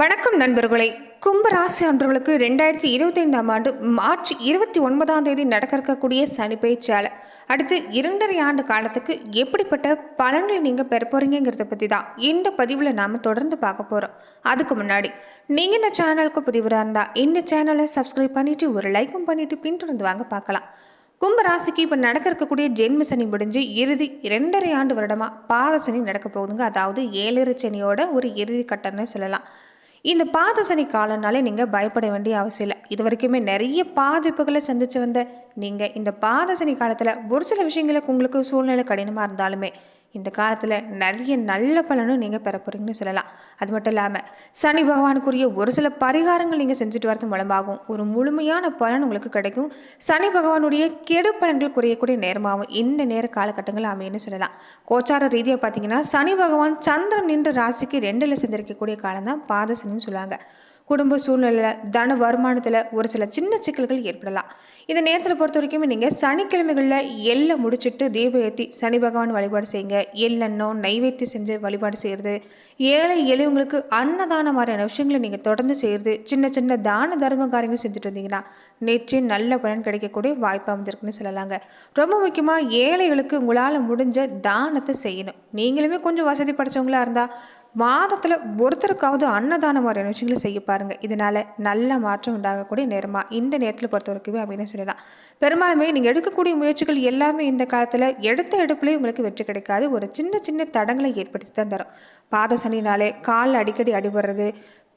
வணக்கம் நண்பர்களே. கும்பராசி அன்றவர்களுக்கு ரெண்டாயிரத்தி இருபத்தைந்தாம் ஆண்டு மார்ச் இருபத்தி ஒன்பதாம் தேதி நடக்க இருக்கக்கூடிய சனி பயிற்சியால் அடுத்து இரண்டரை ஆண்டு காலத்துக்கு எப்படிப்பட்ட பலன்களை நீங்கள் பெற போகிறீங்கிறத பற்றி தான் இந்த பதிவில் நாம் தொடர்ந்து பார்க்க போகிறோம் அதுக்கு முன்னாடி நீங்கள் இந்த சேனலுக்கு புதிவராக இருந்தால் இந்த சேனலை சப்ஸ்கிரைப் பண்ணிவிட்டு ஒரு லைக்கும் பண்ணிவிட்டு பின்தொடர்ந்து வாங்க பார்க்கலாம். கும்பராசிக்கு இப்போ நடக்க இருக்கக்கூடிய ஜென்ம சனி முடிஞ்சு இறுதி இரண்டரை ஆண்டு வருடமாக பாத சனி நடக்க போகுதுங்க. அதாவது ஏழரை சனியோட ஒரு இறுதி கட்டம்னு சொல்லலாம். இந்த பாத சனி காலம்னாலே நீங்கள் பயப்பட வேண்டிய அவசியம் இல்லை. இது வரைக்குமே நிறைய பாதிப்புகளை சந்திச்சு வந்த நீங்கள் இந்த பாத சனி காலத்தில் ஒரு சில விஷயங்களுக்கு உங்களுக்கு சூழ்நிலை கடினமாக இருந்தாலுமே இந்த காலத்தில் நிறைய நல்ல பலனும் நீங்கள் பெற போகிறீங்கன்னு சொல்லலாம். அது மட்டும் இல்லாமல் சனி பகவானுக்குரிய ஒரு சில பரிகாரங்கள் நீங்கள் செஞ்சுட்டு வரது மூலமாகவும் ஒரு முழுமையான பலன் உங்களுக்கு கிடைக்கும். சனி பகவானுடைய கெடு பலன்கள் குறையக்கூடிய நேரமாகவும் இந்த நேர காலகட்டங்கள் அமையன்னு சொல்லலாம். கோச்சார ரீதியாக பார்த்தீங்கன்னா சனி பகவான் சந்திரன் நின்ற ராசிக்கு ரெண்டில் செஞ்சிருக்கக்கூடிய காலம் தான் பாதசனின்னு சொல்லுவாங்க. குடும்ப சூழ்நிலையில் தன வருமானத்தில் ஒரு சில சின்ன சிக்கல்கள் ஏற்படலாம். இந்த நேரத்தில் பொறுத்த வரைக்கும் நீங்கள் சனிக்கிழமைகளில் எல்லை முடிச்சுட்டு தீபம் ஏற்றி சனி பகவான் வழிபாடு செய்யுங்க. எல்லெண்ணம் நைவேத்தியம் செஞ்சு வழிபாடு செய்கிறது ஏழை எளியவங்களுக்கு அன்னதான மாதிரியான விஷயங்களை நீங்கள் தொடர்ந்து செய்கிறது சின்ன சின்ன தான தர்ம காரியங்கள் செஞ்சுட்டு இருந்தீங்கன்னா நிச்சயம் நல்ல பலன் கிடைக்கக்கூடிய வாய்ப்பு அமைஞ்சிருக்குன்னு சொல்லலாங்க. ரொம்ப முக்கியமாக ஏழைகளுக்கு உங்களால் முடிஞ்ச தானத்தை செய்யணும். நீங்களுமே கொஞ்சம் வசதி படைச்சவங்களா இருந்தால் மாதத்தில் ஒருத்தருக்காவது அன்னதானம் மாதிரியான விஷயங்களை செய்ய பாருங்கள் இதனால் நல்ல மாற்றம் உண்டாகக்கூடிய நேரமாக இந்த நேரத்தில் பொறுத்த வரைக்குமே அப்படின்னு சொல்லலாம் பெரும்பாலுமே நீங்கள் எடுக்கக்கூடிய முயற்சிகள் எல்லாமே இந்த காலத்தில் எடுத்த எடுப்புலேயே உங்களுக்கு வெற்றி கிடைக்காது. ஒரு சின்ன சின்ன தடங்களை ஏற்படுத்தி தான் தரும். பாத சனினாலே கால் அடிக்கடி அடிபடுறது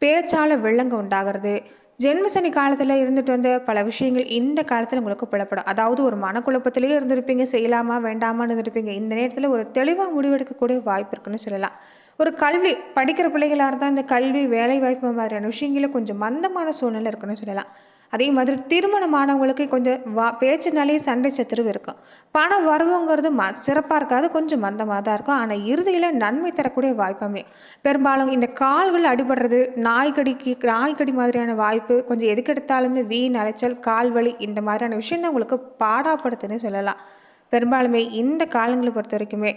பேச்சால் வில்லங்க உண்டாகிறது ஜென்மசனி காலத்தில் இருந்துட்டு வந்த பல விஷயங்கள் இந்த காலத்தில் உங்களுக்கு புலப்படும். அதாவது ஒரு மனக்குழப்பத்திலேயே இருந்திருப்பீங்க செய்யலாமா வேண்டாமான்னு இருந்திருப்பீங்க. இந்த நேரத்தில் ஒரு தெளிவாக முடிவெடுக்கக்கூடிய வாய்ப்பு இருக்குன்னு சொல்லலாம். ஒரு கல்வி படிக்கிற பிள்ளைகளாக இருந்தால் இந்த கல்வி வேலை வாய்ப்பு மாதிரியான விஷயங்களும் கொஞ்சம் மந்தமான சூழ்நிலை இருக்குன்னு சொல்லலாம். அதே மாதிரி திருமணமானவங்களுக்கு கொஞ்சம் வா பேச்சுனாலே சண்டை சத்துருவு இருக்கும். பணம் வரவுங்கிறது ம சிறப்பாக இருக்காது கொஞ்சம் மந்தமாக தான் இருக்கும். ஆனால் இறுதியில் நன்மை தரக்கூடிய வாய்ப்புமே. பெரும்பாலும் இந்த கால்கள் அடிபடுறது நாய்க்கடிக்கு நாய்க்கடி மாதிரியான வாய்ப்பு கொஞ்சம் எதுக்கெடுத்தாலுமே வீண் அலைச்சல் கால் வலி இந்த மாதிரியான விஷயம் தான் உங்களுக்கு பாடாப்படுத்துன்னு சொல்லலாம். பெரும்பாலுமே இந்த காலங்களை பொறுத்த வரைக்குமே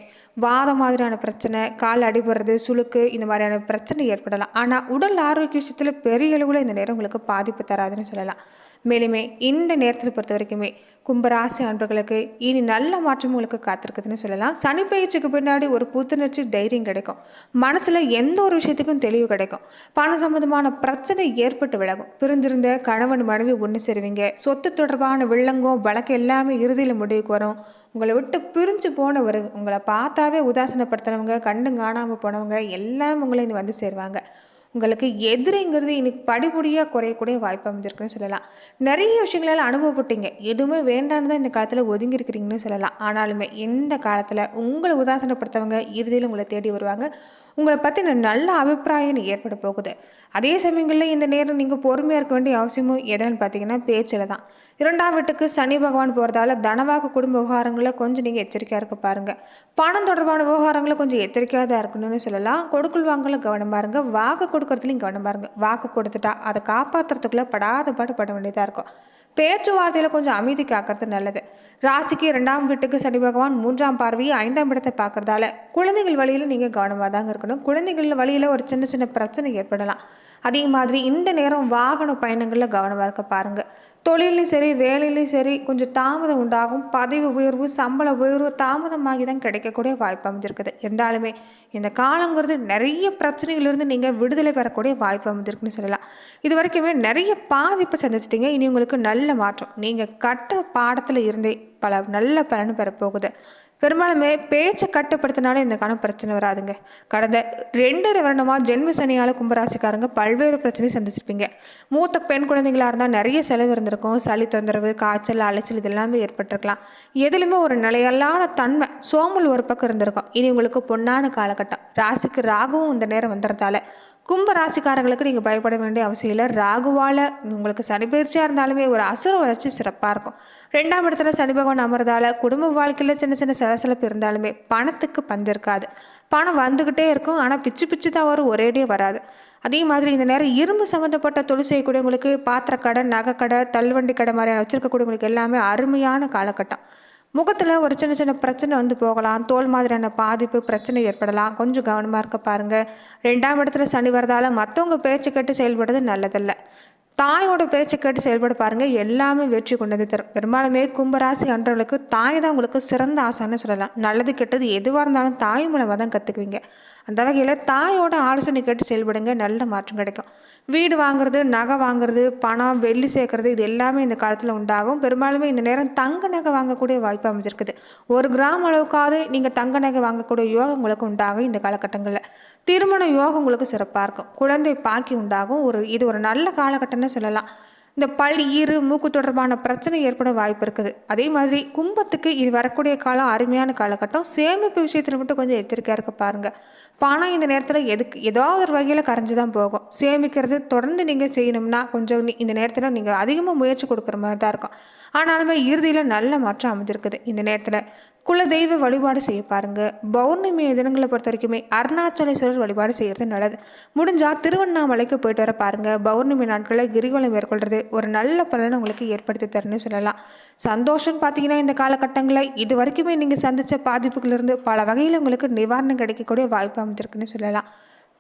வாதம் மாதிரியான பிரச்சனை கால் அடிபடுறது சுளுக்கு இந்த மாதிரியான பிரச்சனை ஏற்படலாம். ஆனால் உடல் ஆரோக்கிய விஷயத்தில் பெரிய அளவில் இந்த நேரம் உங்களுக்கு பாதிப்பு தராதுன்னு சொல்லலாம். மேலுமே இந்த நேரத்தில் பொறுத்த வரைக்குமே கும்பராசி அன்பர்களுக்கு இனி நல்ல மாற்றம் உங்களுக்கு காத்திருக்குதுன்னு சொல்லலாம். சனி பயிற்சிக்கு பின்னாடி ஒரு புத்துணர்ச்சி தைரியம் கிடைக்கும். மனசில் எந்த ஒரு விஷயத்துக்கும் தெளிவு கிடைக்கும். பண சம்பந்தமான பிரச்சனை ஏற்பட்டு விலகும். பிரிஞ்சிருந்த கணவன் மனைவி ஒன்று சேருவீங்க. சொத்து தொடர்பான வில்லங்கம் வழக்கு எல்லாமே இறுதியில் முடிவுக்கு வரும். உங்களை விட்டு பிரிஞ்சு போன ஒரு உங்களை பார்த்தாவே உதாசனப்படுத்தினவங்க கண்டு காணாமல் போனவங்க எல்லாம் உங்களை இனி வந்து சேருவாங்க. உங்களுக்கு எதிரிங்கிறது இன்னைக்கு படிப்படியாக குறையக்கூடிய வாய்ப்பு அமைஞ்சிருக்குன்னு சொல்லலாம். நிறைய விஷயங்களால் அனுபவப்பட்டீங்க. எதுவுமே வேண்டான்னு தான் இந்த காலத்தில் ஒதுங்கி இருக்கிறீங்கன்னு சொல்லலாம். ஆனாலுமே இந்த காலத்தில் உங்களை உதாசனப்படுத்தவங்க இறுதியில் உங்களை தேடி வருவாங்க. உங்களை பற்றின நல்ல அபிப்பிராயம் ஏற்பட போகுது. அதே சமயங்களில் இந்த நேரம் நீங்கள் பொறுமையாக இருக்க வேண்டிய அவசியமும் எதுன்னு பார்த்தீங்கன்னா பேச்சில் தான். இரண்டாம் வீட்டுக்கு சனி பகவான் போகிறதால தனவாக்கு குடும்ப விவகாரங்களில் கொஞ்சம் நீங்கள் எச்சரிக்கையாக இருக்க பாருங்கள் பணம் தொடர்பான விவகாரங்களில் கொஞ்சம் எச்சரிக்கையாக தான் இருக்கணும்னு சொல்லலாம். கொடுக்கல் வாங்கல கவனம் பாருங்க வாக்கு கொடுக்கறதுலையும் கவனம் பாருங்க. வாக்கு கொடுத்துட்டா அதை காப்பாற்றுறதுக்குள்ளே படாத பாடு பட வேண்டியதாக இருக்கும். பேச்சுவார்த்தையில் கொஞ்சம் அமைதி காக்கிறது நல்லது. ராசிக்கு ரெண்டாம் வீட்டுக்கு சனி பகவான் மூன்றாம் பார்வையை ஐந்தாம் இடத்தை பார்க்குறதால குழந்தைகள் வழியில் நீங்கள் கவனமாக தாங்க இருக்கணும். குழந்தைகள் வழியில் ஒரு சின்ன சின்ன பிரச்சனை ஏற்படலாம். அதே மாதிரி இந்த நேரம் வாகன பயணங்களில் கவனமாக இருக்க பாருங்கள் தொழிலையும் சரி வேலையிலையும் சரி கொஞ்சம் தாமதம் உண்டாகும். பதவி உயர்வு சம்பள உயர்வு தாமதமாகி தான் கிடைக்கக்கூடிய வாய்ப்பு அமைஞ்சிருக்குது. இருந்தாலுமே இந்த காலங்கிறது நிறைய பிரச்சனைகளிலிருந்து நீங்கள் விடுதலை பெறக்கூடிய வாய்ப்பு அமைஞ்சிருக்குன்னு சொல்லலாம். இது வரைக்குமே நிறைய பாதிப்பை சந்திச்சிட்டிங்க. இனி உங்களுக்கு நல்ல மாற்றம். நீங்கள் கற்ற பாடத்தில் இருந்தே பல நல்ல பலன் பெறப்போகுது. பெரும்பாலுமே பேச்சை கட்டுப்படுத்தினாலே இந்தக்கான பிரச்சனை வராதுங்க. கடந்த ரெண்டரை வருடமாக ஜென்ம சனியால் கும்பராசிக்காரங்க பல்வேறு பிரச்சனையும் சந்திச்சிருப்பீங்க. மூத்த பெண் குழந்தைங்களா இருந்தால் நிறைய செலவு இருந்திருக்கும். சளி தொந்தரவு காய்ச்சல் அலைச்சல் இதெல்லாமே ஏற்பட்டிருக்கலாம். எதுலையுமே ஒரு நிலையல்லாத தன்மை சோம்பல் ஒரு பக்கம் இருந்திருக்கும். இனி உங்களுக்கு பொன்னான காலகட்டம். ராசிக்கு ராகவும் இந்த நேரம் வந்துறதால கும்ப ராசிக்காரங்களுக்கு நீங்கள் பயப்பட வேண்டிய அவசியம் இல்லை. ராகுவால் உங்களுக்கு சனி பயிற்சியாக இருந்தாலுமே ஒரு அசுர வளர்ச்சி சிறப்பாக இருக்கும். ரெண்டாம் இடத்துல சனி பகவான் அமர்ந்தால் குடும்ப வாழ்க்கையில் சின்ன சின்ன சலசலப்பு இருந்தாலுமே பணத்துக்கு பஞ்சம் இருக்காது. பணம் வந்துக்கிட்டே இருக்கும். ஆனால் பிச்சு பிச்சு தான் வரும். ஒரேடியே வராது. அதே மாதிரி இந்த நேரம் இரும்பு சம்மந்தப்பட்ட தொழில் செய்யக்கூடியவங்களுக்கு பாத்திரக்கடை நகைக்கடை தள்ளுவண்டி கடை மாதிரியான வச்சுருக்கக்கூடியவங்களுக்கு எல்லாமே அருமையான காலகட்டம். முகத்தில் ஒரு சின்ன சின்ன பிரச்சனை வந்து போகலாம். தோல் மாதிரியான பாதிப்பு பிரச்சனை ஏற்படலாம். கொஞ்சம் கவனமாக இருக்க பாருங்கள் ரெண்டாம் இடத்துல சனி வரதால் மற்றவங்க பேச்சு கேட்டு செயல்படுறது நல்லதில்லை. தாயோட பேச்சை கேட்டு செயல்பட பாருங்கள் எல்லாமே வெற்றி கொண்டது தரும். பெரும்பாலுமே கும்பராசி அன்றவர்களுக்கு தாய் தான் உங்களுக்கு சிறந்த ஆசான்னு சொல்லலாம். நல்லது கெட்டது எதுவாக இருந்தாலும் தாய் மூலமாக தான் கற்றுக்குவீங்க அந்த வகையில் தாயோட ஆலோசனை கேட்டு செயல்படுங்க. நல்ல மாற்றம் கிடைக்கும். வீடு வாங்குறது நகை வாங்குறது பணம் வெள்ளி சேர்க்கறது இது எல்லாமே இந்த காலத்தில் உண்டாகும். பெரும்பாலுமே இந்த நேரம் தங்க நகை வாங்கக்கூடிய வாய்ப்பு அமைஞ்சிருக்குது. ஒரு கிராம் அளவுக்காவது நீங்கள் தங்க நகை வாங்கக்கூடிய யோகம் உங்களுக்கு உண்டாகும் இந்த காலகட்டங்களில். திருமண யோகம் உங்களுக்கு சிறப்பாக இருக்கும். குழந்தை பாக்கி உண்டாகும். ஒரு இது ஒரு நல்ல காலகட்டம்னு சொல்லலாம். இந்த பல் ஈறு மூக்கு தொடர்பான பிரச்சனை ஏற்பட வாய்ப்பு இருக்குது. அதே மாதிரி கும்பத்துக்கு இது வரக்கூடிய காலம் அருமையான காலகட்டம். சேமிப்பு விஷயத்தில் மட்டும் கொஞ்சம் எச்சரிக்கையாக இருக்க பாருங்கள் பணம் இந்த நேரத்தில் எதுக்கு ஏதாவது ஒரு வகையில் கரைஞ்சி தான் போகும். சேமிக்கிறது தொடர்ந்து நீங்கள் செய்யணும்னா கொஞ்சம் இந்த நேரத்தில் நீங்கள் அதிகமாக முயற்சி கொடுக்குற மாதிரி தான் இருக்கும். ஆனாலுமே இறுதியில் நல்ல மாற்றம் அமைஞ்சிருக்குது. இந்த நேரத்தில் குலதெய்வ வழிபாடு செய்ய பாருங்க. பௌர்ணமி தினங்களை பொறுத்த வரைக்குமே அருணாச்சலேஸ்வரர் வழிபாடு செய்கிறது நல்லது. முடிஞ்சால் திருவண்ணாமலைக்கு போயிட்டு வர பாருங்க. பௌர்ணமி நாட்களில் கிரிவலம் மேற்கொள்றது ஒரு நல்ல பலனை உங்களுக்கு ஏற்படுத்தி தரணும்னு சொல்லலாம். சந்தோஷம்னு பார்த்தீங்கன்னா இந்த காலகட்டங்களில் இது வரைக்குமே நீங்கள் சந்தித்த பாதிப்புகளிலிருந்து பல வகையில் உங்களுக்கு நிவாரணம் கிடைக்கக்கூடிய வாய்ப்பு அமைஞ்சிருக்குன்னு சொல்லலாம்.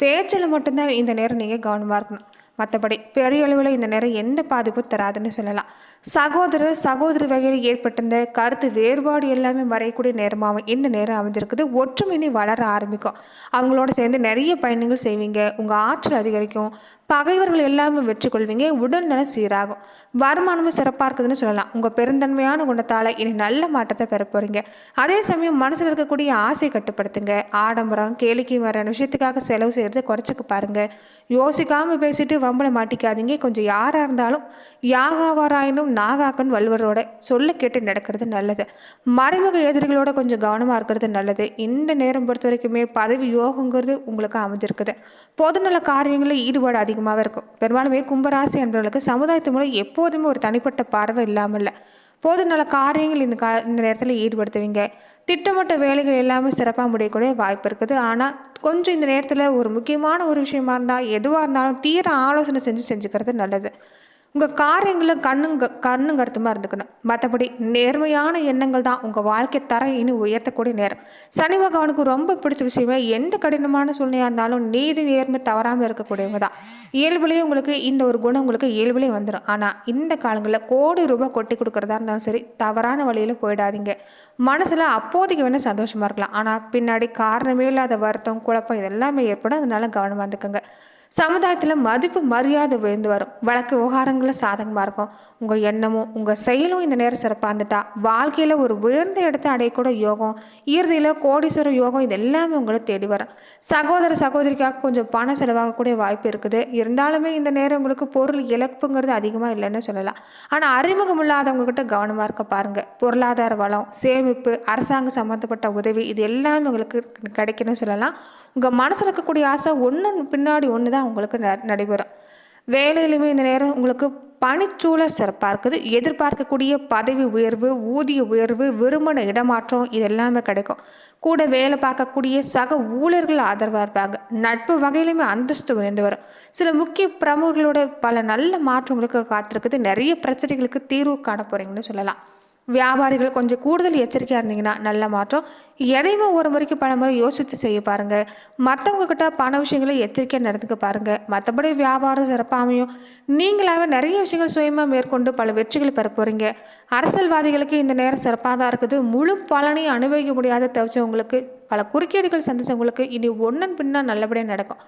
பேச்சில் மட்டும்தான் இந்த நேரம் நீங்கள் கவனமாக இருக்கணும். மற்றபடி பெரிய அளவில் இந்த நேரம் எந்த பாதிப்பும் தராதுன்னு சொல்லலாம். சகோதர சகோதரி வகையில் ஏற்பட்டிருந்த கருத்து வேறுபாடு எல்லாமே மறையக்கூடிய நேரமாகவும் இந்த நேரம் அமைஞ்சிருக்குது. ஒற்றுமையினை வளர ஆரம்பிக்கும். அவங்களோட சேர்ந்து நிறைய பயணங்கள் செய்வீங்க. உங்கள் ஆற்றல் அதிகரிக்கும். பகைவர்கள் எல்லாமே வெற்றி கொள்வீங்க. உடல்நலம் சீராகும். வருமானமும் சிறப்பாக இருக்குதுன்னு சொல்லலாம். உங்கள் பெருந்தன்மையான குணத்தால் இனி நல்ல மாற்றத்தை பெற போகிறீங்க அதே சமயம் மனசில் இருக்கக்கூடிய ஆசை கட்டுப்படுத்துங்க. ஆடம்பரம் கேளிக்கை வர விஷயத்துக்காக செலவு செய்கிறத குறைச்சிக்க பாருங்கள் யோசிக்காமல் பேசிட்டு வம்பளை மாட்டிக்காதீங்க. கொஞ்சம் யாராக இருந்தாலும் யாகாவாராயினும் நாகாக்கன் வல்வரோட சொல்ல கேட்டு நடக்கிறது நல்லது. மறைமுக எதிரிகளோட கொஞ்சம் கவனமாக இருக்கிறது நல்லது. இந்த நேரம் பொறுத்த வரைக்குமே பதவி யோகங்கிறது உங்களுக்கு அமைஞ்சிருக்குது. பொதுநல காரியங்களில் ஈடுபாடு அதிகமாகவே இருக்கும். பெரும்பாலுமே கும்பராசி என்பவர்களுக்கு சமுதாயத்து மூலம் எப்போதுமே ஒரு தனிப்பட்ட பார்வை இல்லாமல் இல்லை பொதுநல காரியங்கள் இந்த கா இந்த நேரத்தில் ஈடுபடுத்துவீங்க. திட்டமிட்ட வேலைகள் எல்லாமே சிறப்பாக முடியக்கூடிய வாய்ப்பு இருக்குது. ஆனால் கொஞ்சம் இந்த நேரத்தில் ஒரு முக்கியமான ஒரு விஷயமா இருந்தால் எதுவாக இருந்தாலும் தீர ஆலோசனை செஞ்சு செஞ்சுக்கிறது நல்லது. உங்கள் காரியங்களும் கண்ணுங்க கண்ணும் கருத்துமாக இருந்துக்கணும். மற்றபடி நேர்மையான எண்ணங்கள் தான் உங்கள் வாழ்க்கை தர இனி உயர்த்தக்கூடிய நேரம். சனி பகவானுக்கு ரொம்ப பிடிச்ச விஷயமே எந்த கடினமான சூழ்நிலையாக இருந்தாலும் நீதி நேர்மை தவறாமல் இருக்கக்கூடியவங்க தான். இயல்புலேயே உங்களுக்கு இந்த ஒரு குணம் உங்களுக்கு இயல்புலேயே வந்துடும் ஆனால் இந்த காலங்களில் கோடி ரூபாய் கொட்டி கொடுக்குறதா இருந்தாலும் சரி தவறான வழியில் போயிடாதீங்க. மனசில் அப்போதைக்கு வேணால் சந்தோஷமாக இருக்கலாம். ஆனால் பின்னாடி காரணமே இல்லாத வருத்தம் குழப்பம் இதெல்லாமே ஏற்படும். அதனால கவனமாக இருந்துக்கோங்க. சமுதாயத்தில் மதிப்பு மரியாதை உயர்ந்து வரும். வழக்கு விவகாரங்களில் சாதகமாக இருக்கும். உங்கள் எண்ணமும் உங்கள் செயலும் இந்த நேரம் சிறப்பாக இருந்துட்டா வாழ்க்கையில் ஒரு உயர்ந்த இடத்தை அடையக்கூட யோகம் இறுதியில் கோடீஸ்வர யோகம் இது எல்லாமே உங்களை தேடி வரும். சகோதர சகோதரிக்காக கொஞ்சம் பணம் செலவாகக்கூடிய வாய்ப்பு இருக்குது. இருந்தாலுமே இந்த நேரம் உங்களுக்கு பொருள் இழப்புங்கிறது அதிகமாக இல்லைன்னு சொல்லலாம். ஆனால் அறிமுகம் இல்லாதவங்க கிட்ட கவனமாக இருக்க பாருங்கள் பொருளாதார வளம் சேமிப்பு அரசாங்கம் சம்மந்தப்பட்ட உதவி இது எல்லாமே உங்களுக்கு கிடைக்கணும்னு சொல்லலாம். உங்கள் மனசில் இருக்கக்கூடிய ஆசை ஒன்று பின்னாடி ஒன்று தான் உங்களுக்கு ந- நடைபெறும். வேலையிலுமே இந்த நேரம் உங்களுக்கு பணிச்சூழல் சிறப்பாக இருக்குது. எதிர்பார்க்கக்கூடிய பதவி உயர்வு ஊதிய உயர்வு விரும்பின இடமாற்றம் இது எல்லாமே கிடைக்கும். கூட வேலை பார்க்கக்கூடிய சக ஊழியர்கள் ஆதரவாக இருப்பாங்க. நட்பு வகையிலுமே அந்தஸ்து வேண்டு வரும். சில முக்கிய பிரமுகர்களோட பல நல்ல மாற்றங்களுக்கு காத்திருக்குது. நிறைய பிரச்சனைகளுக்கு தீர்வு காண போகிறீங்கன்னு சொல்லலாம். வியாபாரிகள் கொஞ்சம் கூடுதல் எச்சரிக்கையாக இருந்தீங்கன்னா நல்ல மாற்றம். எதையுமே ஒரு முறைக்கு பல முறை யோசித்து செய்ய பாருங்கள் மற்றவங்க கிட்ட பண விஷயங்களை எச்சரிக்கையாக நடந்துக்க பாருங்கள் மற்றபடி வியாபாரம் சிறப்பாக அமையும் நீங்களாவே நிறைய விஷயங்கள் சுயமாக மேற்கொண்டு பல வெற்றிகளை பெற போகிறீங்க அரசியல்வாதிகளுக்கு இந்த நேரம் சிறப்பாக தான் இருக்குது. முழு பலனையும் அனுபவிக்க முடியாத தவிச்சவங்களுக்கு பல குறுக்கீடுகள் சந்திச்சவங்களுக்கு இனி ஒன்றன் பின்னா நல்லபடியாக நடக்கும்.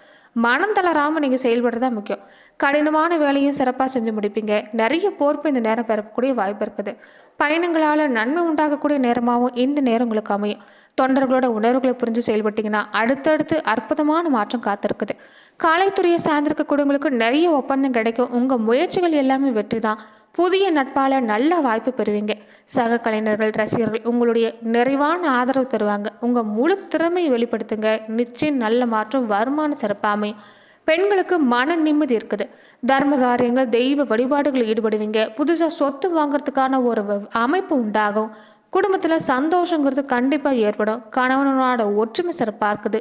மனம் தளராமல் நீங்கள் செயல்படுறது தான் முக்கியம். கடினமான வேலையும் சிறப்பாக செஞ்சு முடிப்பீங்க. நிறைய பொறுப்பு இந்த நேரம் பெறக்கூடிய வாய்ப்பு இருக்குது. பயணங்களால் நன்மை உண்டாகக்கூடிய நேரமாகவும் இந்த நேரம் உங்களுக்கு அமையும். தொண்டர்களோட உணர்வுகளை புரிஞ்சு செயல்பட்டீங்கன்னா அடுத்தடுத்து அற்புதமான மாற்றம் காத்திருக்குது. காலைத்துறையை சார்ந்திருக்கக்கூடியவங்களுக்கு நிறைய ஒப்பந்தம் கிடைக்கும். உங்கள் முயற்சிகள் எல்லாமே வெற்றி தான். புதிய நட்பால் நல்ல வாய்ப்பு பெறுவீங்க. சக கலைஞர்கள் ரசிகர்கள் உங்களுடைய நிறைவான ஆதரவு தருவாங்க. உங்கள் முழு திறமையை வெளிப்படுத்துங்க. நிச்சயம் நல்ல மாற்றம் வருமான சிறப்பாமை பெண்களுக்கு மன நிம்மதி இருக்குது. தர்ம காரியங்கள் தெய்வ வழிபாடுகளில் ஈடுபடுவீங்க. புதுசாக சொத்து வாங்குறதுக்கான ஒரு அமைப்பு உண்டாகும். குடும்பத்தில் சந்தோஷங்கிறது கண்டிப்பாக ஏற்படும். கணவனோட ஒற்றுமை சிறப்பாக இருக்குது.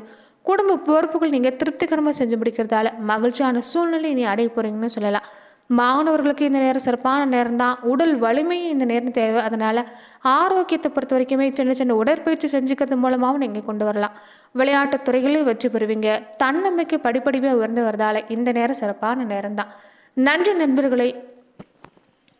குடும்ப பொறுப்புகள் நீங்கள் திருப்திகரமாக செஞ்சு முடிக்கிறதால மகிழ்ச்சியான சூழ்நிலை நீ அடைய போகிறீங்கன்னு சொல்லலாம். மாணவர்களுக்கு இந்த நேரம் சிறப்பான நேரம் தான். உடல் வலிமையும் இந்த நேரம் தேவை. அதனால் ஆரோக்கியத்தை பொறுத்த வரைக்குமே சின்ன சின்ன உடற்பயிற்சி செஞ்சுக்கிறது மூலமாகவும் நீங்கள் கொண்டு வரலாம். விளையாட்டுத் துறைகளில் வெற்றி பெறுவீங்க. தன்னம்பிக்கை படிப்படியாக உயர்ந்து வரதால் இந்த நேரம் சிறப்பான நேரம் தான். நன்றி நண்பர்களை.